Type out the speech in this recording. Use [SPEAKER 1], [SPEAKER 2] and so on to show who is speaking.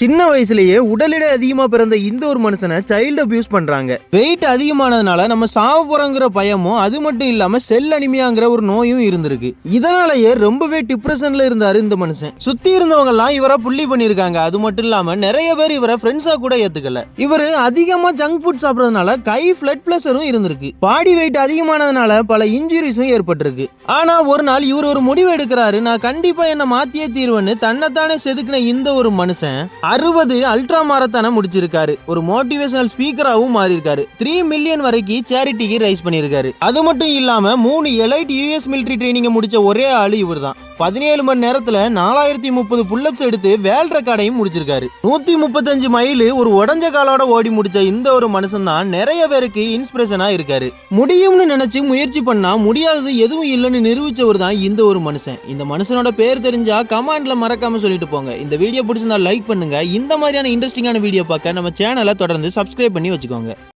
[SPEAKER 1] சின்ன வயசுலயே உடல் எடை அதிகமா பிறந்த இந்த ஒரு மனுஷனை சைல்டு அபியூஸ் பண்றாங்க. வெயிட் அதிகமானதுனால நம்ம சாவ போறோங்கிற பயமும் அது மட்டும் இல்லாம செல் அனிமியாங்கிற ஒரு நோயும் இருந்திருக்கு. இதனாலயே ரொம்பவே டிப்ரெஷன்ல இருந்தாரு இந்த மனுஷன். சுத்தி இருந்தவங்க எல்லாம் இவரை புள்ளி பண்ணிருக்காங்க அது மட்டும் இல்லாம நிறைய பேர் இவரை ஃப்ரெண்ட்ஸா கூட ஏத்துக்கல. இவர் அதிகமா ஜங்க் ஃபுட் சாப்பிடறதுனால கை பிளட் பிளஸரும் இருந்திருக்கு. பாடி வெயிட் அதிகமானதுனால பல இன்ஜுரிஸும் ஏற்பட்டிருக்கு. ஆனா ஒரு நாள் இவர் ஒரு முடிவு எடுக்கிறாரு. நான் கண்டிப்பா என்ன மாத்தியே தீர்வேன்னு தன்னைத்தானே செதுக்கின இந்த ஒரு மனுஷன் அறுபது அல்ட்ரா மாரத்தானை முடிச்சிருக்காரு. ஒரு மோட்டிவேஷனல் ஸ்பீக்கராகவும் மாறியிருக்காரு. த்ரீ மில்லியன் வரைக்கும் சேரிட்டிக்கு ரைஸ் பண்ணியிருக்காரு. அது மட்டும் இல்லாம மூணு எலைட் யூஎஸ் மிலிட்ரி ட்ரைனிங்கை முடிச்ச ஒரே ஆள் இவர் தான் பதினேழு மணி நேரத்துல நாலாயிரத்தி முப்பது புல்லப்ஸ் எடுத்து வேல் ரெக்கார்டையும் முடிச்சிருக்காரு. நூத்தி முப்பத்தஞ்சு மைல் ஒரு உடஞ்ச காலோட ஓடி முடிச்ச இந்த ஒரு மனுஷன் தான் நிறைய பேருக்கு இன்ஸ்பிரேஷனா இருக்காரு. முடியும்னு நினைச்சு முயற்சி பண்ணா முடியாதது எதுவும் இல்லைன்னு நிரூபிச்சவர் தான் இந்த ஒரு மனுஷன். இந்த மனுஷனோட பேர் தெரிஞ்சா கமெண்ட்ல மறக்காம சொல்லிட்டு போங்க. இந்த வீடியோ பிடிச்சிருந்தா லைக் பண்ணுங்க. இந்த மாதிரியான இன்ட்ரெஸ்டிங்கான வீடியோ பார்க்க நம்ம சேனலை தொடர்ந்து சப்ஸ்கிரைப் பண்ணி வச்சுக்கோங்க.